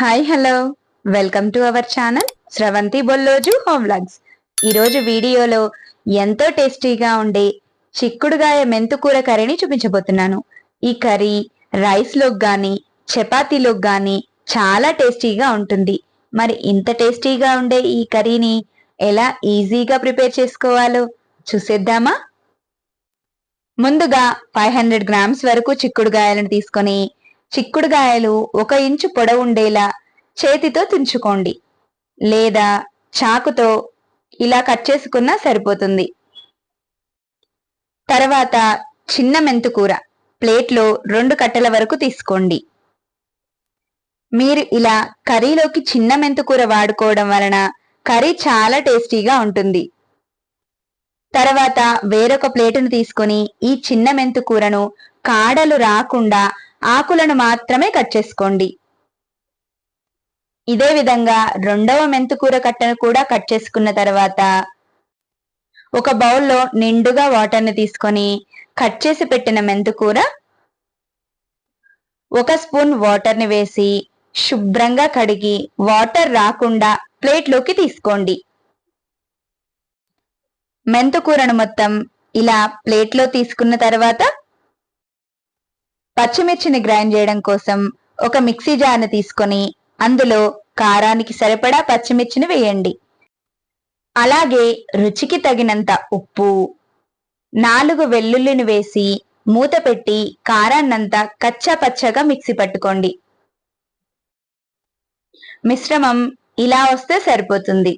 Hi hello welcome to our channel Sravanthi Bolloju home లగ్స్ ఈరోజు వీడియోలో ఎంతో టేస్టీగా ఉండే చిక్కుడుగాయ మెంతుకూర కర్రీని చూపించబోతున్నాను ఈ కర్రీ రైస్లోకి కానీ చపాతీలోకి కానీ చాలా టేస్టీగా ఉంటుంది మరి ఇంత టేస్టీగా ఉండే ఈ కర్రీని ఎలా ఈజీగా ప్రిపేర్ చేసుకోవాలో చూసేద్దామా ముందుగా ఫైవ్ హండ్రెడ్ గ్రామ్స్ వరకు చిక్కుడుగాయలను తీసుకొని చిక్కుడుగాయలు ఒక ఇంచు పొడవుండేలా చేతితో తుంచుకోండి లేదా చాకుతో ఇలా కట్ చేసుకున్నా సరిపోతుంది తర్వాత చిన్న మెంతుకూర ప్లేట్లో రెండు కట్టల వరకు తీసుకోండి మీరు ఇలా కర్రీలోకి చిన్న మెంతుకూర వాడుకోవడం వలన కర్రీ చాలా టేస్టీగా ఉంటుంది తర్వాత వేరొక ప్లేటును తీసుకొని ఈ చిన్న మెంతుకూరను కాడలు రాకుండా ఆకులను మాత్రమే కట్ చేసుకోండి ఇదే విధంగా రెండవ మెంతుకూర కట్టను కూడా కట్ చేసుకున్న తర్వాత ఒక బౌల్లో నిండుగా వాటర్ని తీసుకొని కట్ చేసి పెట్టిన మెంతుకూర ఒక స్పూన్ వాటర్ని వేసి శుభ్రంగా కడిగి వాటర్ రాకుండా ప్లేట్లోకి తీసుకోండి మెంతుకూరను మొత్తం ఇలా ప్లేట్లో తీసుకున్న తర్వాత పచ్చిమిర్చిని గ్రైండ్ చేయడం కోసం ఒక మిక్సీ జార్ని తీసుకొని అందులో కారానికి సరిపడా పచ్చిమిర్చిని వేయండి అలాగే రుచికి తగినంత ఉప్పు నాలుగు వెల్లుల్లిని వేసి మూత పెట్టి కారాన్నంతా కచ్చా పచ్చగా మిక్సీ పట్టుకోండి మిశ్రమం ఇలా వస్తే సరిపోతుంది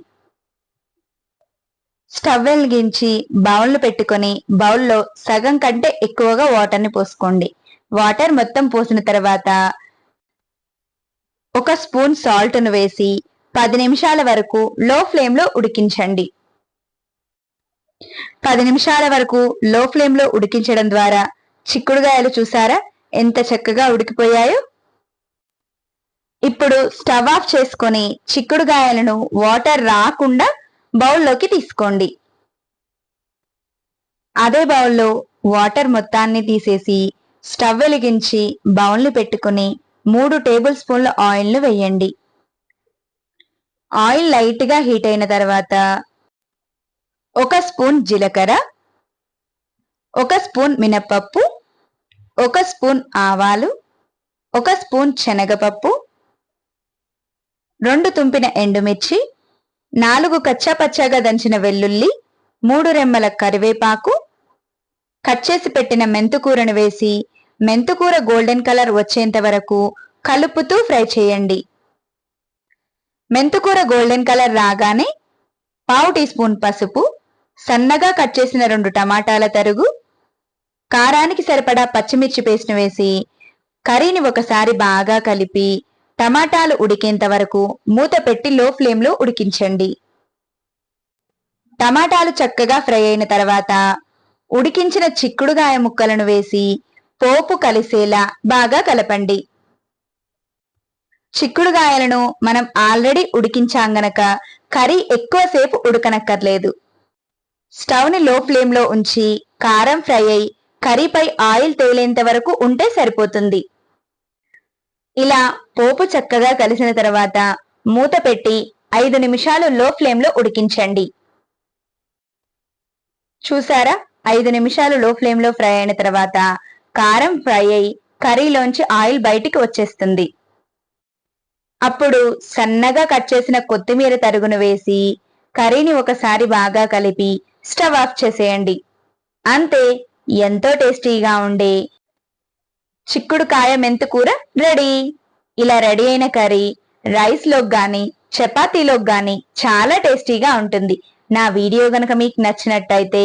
స్టవ్ వెలిగించి బౌల్ను పెట్టుకొని బౌల్లో సగం కంటే ఎక్కువగా వాటర్ని పోసుకోండి వాటర్ మొత్తం పోసిన తర్వాత ఒక స్పూన్ సాల్ట్ను వేసి పది నిమిషాల వరకు లో ఫ్లేమ్లో ఉడికించండి పది నిమిషాల వరకు లో ఫ్లేమ్లో ఉడికించడం ద్వారా చిక్కుడుగాయలు చూసారా ఎంత చక్కగా ఉడికిపోయాయో ఇప్పుడు స్టవ్ ఆఫ్ చేసుకొని చిక్కుడుగాయలను వాటర్ రాకుండా బౌల్లోకి తీసుకోండి అదే బౌల్లో వాటర్ మొత్తాన్ని తీసేసి స్టవ్ వెలిగించి బౌల్ని పెట్టుకుని మూడు టేబుల్ స్పూన్ల ఆయిల్ను వేయండి ఆయిల్ లైట్గా హీట్ అయిన తర్వాత ఒక స్పూన్ జీలకర్ర ఒక స్పూన్ మినపప్పు ఒక స్పూన్ ఆవాలు ఒక స్పూన్ శనగపప్పు రెండు తుంపిన ఎండుమిర్చి నాలుగు కచ్చాపచ్చాగా దంచిన వెల్లుల్లి మూడు రెమ్మల కరివేపాకు కట్ చేసి పెట్టిన మెంతుకూరను వేసి మెంతుకూర గోల్డెన్ కలర్ వచ్చేంత వరకు కలుపుతూ ఫ్రై చేయండి మెంతుకూర గోల్డెన్ కలర్ రాగానే పావు టీ స్పూన్ పసుపు సన్నగా కట్ చేసిన రెండు టమాటాల తరుగు కారానికి సరిపడా పచ్చిమిర్చి పేస్ట్ వేసి కర్రీని ఒకసారి బాగా కలిపి టమాటాలు ఉడికేంత వరకు మూత పెట్టి లో ఫ్లేమ్లో ఉడికించండి టమాటాలు చక్కగా ఫ్రై అయిన తర్వాత ఉడికించిన చిక్కుడుగాయ ముక్కలను వేసి పోపు కలిసేలా బాగా కలపండి చిక్కుడుగాయలను మనం ఆల్రెడీ ఉడికించాం గనక కర్రీ ఎక్కువసేపు ఉడకనక్కర్లేదు స్టవ్ని లో ఫ్లేమ్లో ఉంచి కారం ఫ్రై అయి కర్రీపై ఆయిల్ తేలేంత వరకు ఉంటే సరిపోతుంది ఇలా పోపు చక్కగా కలిసిన తర్వాత మూత పెట్టి ఐదు నిమిషాలు లో ఫ్లేమ్లో ఉడికించండి చూసారా ఐదు నిమిషాలు లో ఫ్లేమ్ లో ఫ్రై అయిన తర్వాత కారం ఫ్రై అయి కర్రీలోంచి ఆయిల్ బయటికి వచ్చేస్తుంది అప్పుడు సన్నగా కట్ చేసిన కొత్తిమీర తరుగును వేసి కర్రీని ఒకసారి బాగా కలిపి స్టవ్ ఆఫ్ చేసేయండి అంతే ఎంతో టేస్టీగా ఉండే చిక్కుడు కాయ మెంతు కూర రెడీ ఇలా రెడీ అయిన కర్రీ రైస్లోకి కానీ చపాతీలోకి కానీ చాలా టేస్టీగా ఉంటుంది నా వీడియో గనక మీకు నచ్చినట్టయితే